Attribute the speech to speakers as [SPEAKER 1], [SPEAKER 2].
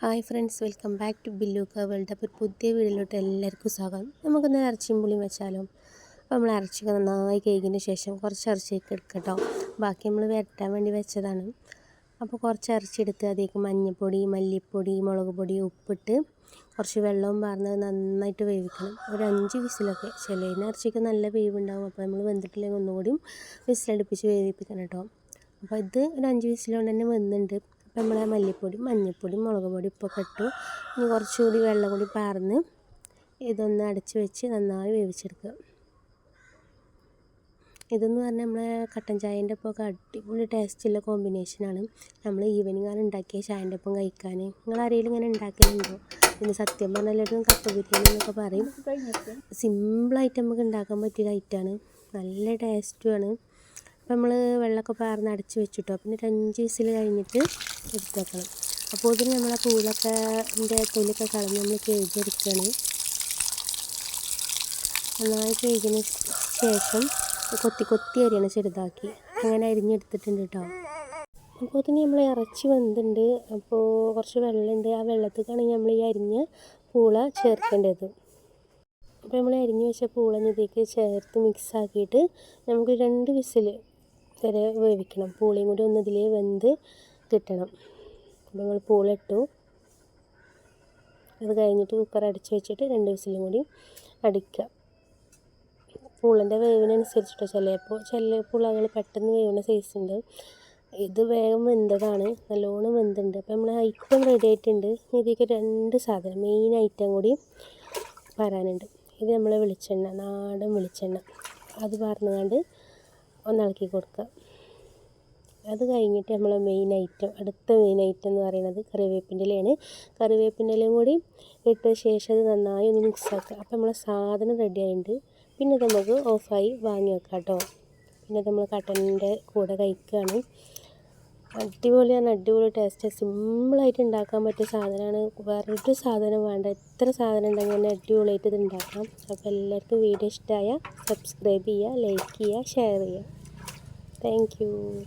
[SPEAKER 1] Hi friends welcome back to Billukka world. അപ്പോൾ പുതിയ വീഡിയോയിലോട്ട് എല്ലാവർക്കും സ്വാഗതം. നമുക്കൊന്ന് ഇറച്ചിയും പുളിയും വെച്ചാലോ? അപ്പോൾ നമ്മൾ ഇറച്ചിയൊക്കെ നന്നായി കേക്കിന് ശേഷം കുറച്ച് ഇറച്ചിയൊക്കെ എടുക്കട്ടോ. ബാക്കി നമ്മൾ വരട്ടാൻ വേണ്ടി വെച്ചതാണ്. അപ്പോൾ കുറച്ച് ഇറച്ചി എടുത്ത് അതിലേക്ക് മഞ്ഞൾപ്പൊടി മല്ലിപ്പൊടി മുളക് പൊടി ഉപ്പിട്ട് കുറച്ച് വെള്ളവും പാർന്ന് നന്നായിട്ട് വേവിക്കണം. ഒരു അഞ്ച് വിസിലൊക്കെ ചിലതിന് ഇറച്ചിക്ക് നല്ല വേവുണ്ടാവും. അപ്പോൾ നമ്മൾ വെന്തിട്ടില്ലെങ്കിൽ ഒന്നുകൂടിയും വിസിലടുപ്പിച്ച് വേവിപ്പിക്കണം കേട്ടോ. അപ്പോൾ ഇത് ഒരു അഞ്ച് വിസിലുകൊണ്ട് തന്നെ വെന്തുണ്ട്. നമ്മളെ മല്ലിപ്പൊടി മഞ്ഞൾപ്പൊടി മുളക് പൊടി ഉപ്പൊക്കെ ഇട്ടു. ഇനി കുറച്ചുകൂടി വെള്ളം കൂടി പാർന്ന് ഇതൊന്ന് അടച്ച് വെച്ച് നന്നായി വേവിച്ചെടുക്കുക. ഇതെന്ന് പറഞ്ഞാൽ നമ്മളെ കട്ടൻ ചായന്റെ ഒപ്പം ഒക്കെ അടിപൊളി ടേസ്റ്റുള്ള കോമ്പിനേഷനാണ്. നമ്മൾ ഈവനിങ് ആണ് ഉണ്ടാക്കിയ ചായന്റെ ഒപ്പം കഴിക്കാൻ. നിങ്ങൾ ആരെങ്കിലും ഇങ്ങനെ ഉണ്ടാക്കലുണ്ടോ? പിന്നെ സത്യം പറഞ്ഞാൽ എല്ലാവരും കപ്പ ബിരിയാണി എന്നൊക്കെ പറയും. സിമ്പിളായിട്ട് നമുക്ക് ഉണ്ടാക്കാൻ പറ്റിയ ഐറ്റമാണ്. നല്ല ടേസ്റ്റുമാണ്. നമ്മൾ വെള്ളമൊക്കെ പാർന്ന് അടച്ച് വെച്ചിട്ടോ. പിന്നെ ഒരു അഞ്ച് വിസിൽ കഴിഞ്ഞിട്ട് എടുത്ത് വെക്കണം. അപ്പോൾ ഇതിന് നമ്മൾ ആ പൂളൊക്കെ ഇതിന്റെ തൊലിയൊക്കെ കളഞ്ഞ് നമ്മൾ കഴുകിയെടുക്കുകയാണ് നന്നായി കഴുകിയതിന് ശേഷം കൊത്തി കൊത്തി അരിയണം ചെറുതാക്കി. അങ്ങനെ അരിഞ്ഞെടുത്തിട്ടുണ്ട് കേട്ടോ അപ്പോൾ ഇതിന് നമ്മൾ ഇറച്ചി വെന്തുണ്ട്. അപ്പോൾ കുറച്ച് വെള്ളമുണ്ട് ആ വെള്ളത്തിലേക്കാണ് നമ്മൾ ഈ അരിഞ്ഞ പൂള ചേർക്കേണ്ടത്. അപ്പോൾ നമ്മൾ അരിഞ്ഞ് വെച്ച പൂള ചേർത്ത് മിക്സ് ആക്കിയിട്ട് നമുക്ക് രണ്ട് വിസിൽ വരെ വേവിക്കണം. പൂളിയും കൂടി ഒന്ന് ഇതിൽ വെന്ത് കിട്ടണം. അപ്പോൾ നമ്മൾ പൂളിട്ടു അത് കഴിഞ്ഞിട്ട് കുക്കർ അടച്ച് വെച്ചിട്ട് രണ്ട് വിസിലും കൂടി അടിക്കുക. പൂളിന്റെ വേവിനനുസരിച്ചിട്ടോ ചിലപ്പോൾ ചില പുളകൾ പെട്ടെന്ന് വേവുന്ന സൈസ് ഉണ്ട്. ഇത് വേഗം വെന്തതാണ്. നല്ലോണം വെന്തുണ്ട്. അപ്പോൾ നമ്മൾ ഐറ്റം റെഡി ആയിട്ടുണ്ട്. ഇതിലേക്ക് രണ്ട് സാധനം മെയിൻ ഐറ്റം കൂടി പറയാനുണ്ട് ഇത് നമ്മളെ വെളിച്ചെണ്ണ നാടൻ വെളിച്ചെണ്ണ. അത് പറഞ്ഞുകൊണ്ട് ഒന്ന് ഇളക്കി കൊടുക്കുക. അത് കഴിഞ്ഞിട്ട് നമ്മൾ മെയിൻ ഐറ്റം അടുത്ത മെയിൻ ഐറ്റം എന്ന് പറയുന്നത് കറിവേപ്പിന്റെ ഇലയാണ് കറിവേപ്പിന്റെ ഇലയും കൂടി ഇട്ട ശേഷം അത് നന്നായി ഒന്ന് മിക്സ് ആക്കുക. അപ്പോൾ നമ്മളെ സാധനം റെഡി ആയിട്ടുണ്ട്. പിന്നെ നമുക്ക് ഓഫായി വാങ്ങി വെക്കാം കേട്ടോ. പിന്നെ നമ്മൾ കട്ടനിന്റെ കൂടെ കഴിക്കുകയാണ്. അടിപൊളിയാണ്. അടിപൊളി ടേസ്റ്റ് സിമ്പിളായിട്ട് ഉണ്ടാക്കാൻ പറ്റിയ സാധനമാണ്. വേറൊരു സാധനം വേണ്ട. എത്ര സാധനം ഉണ്ടെങ്കിൽ തന്നെ അടിപൊളിയായിട്ട് ഇത് ഉണ്ടാക്കാം. അപ്പോൾ എല്ലാവർക്കും വീഡിയോ ഇഷ്ടമായ സബ്സ്ക്രൈബ് ചെയ്യുക ലൈക്ക് ചെയ്യുക ഷെയർ ചെയ്യുക. Thank you.